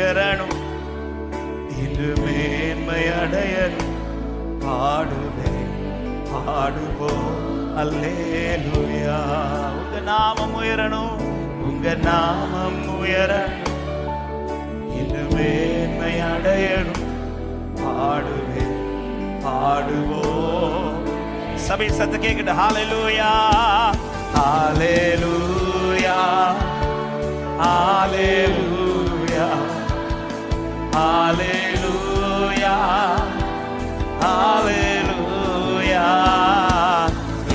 உயரணும். இன்று மேன்மை அடையணும் பாடுவேன் பாடுவோம். அல்லேலுயா. உங்க நாமம் உயரணும். உங்க நாமம் உயரணும். இன்று மேன்மை அடையணும் பாடுவேன் பாடுவோம். சபை சத்து கேட்கட்டு ஹalleluya. ஹalleluya. ஹாலே ஹalleluya ஹalleluya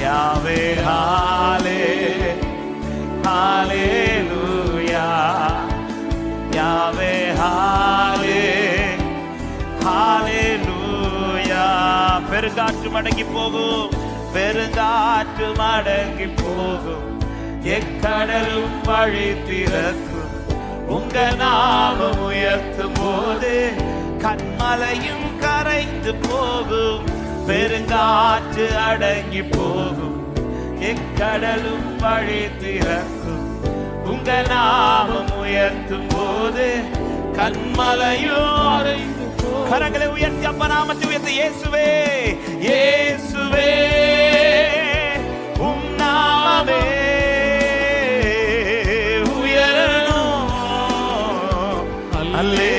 யாவே ஹாலே ஹalleluya யாவே ஹாலே ஹalleluya பெருங்காற்று மடங்கி போகும். பெருங்காற்று மடங்கி போகும். எக்கடலும் வழி திறக்கும் உங்க நான் போது கண்மலையும் கரைந்து போகும். பெருங்காற்று அடங்கி போகும். எக்கடலும் வழி திறக்கும். உங்க நாமம் உயர்த்தும் போது கண்மலையும் கரங்களை உயர்த்தி அப்ப நாமத்தை உயர்த்தி இயேசுவே இயேசுவே உம் நாமே உயரணும். அல்லே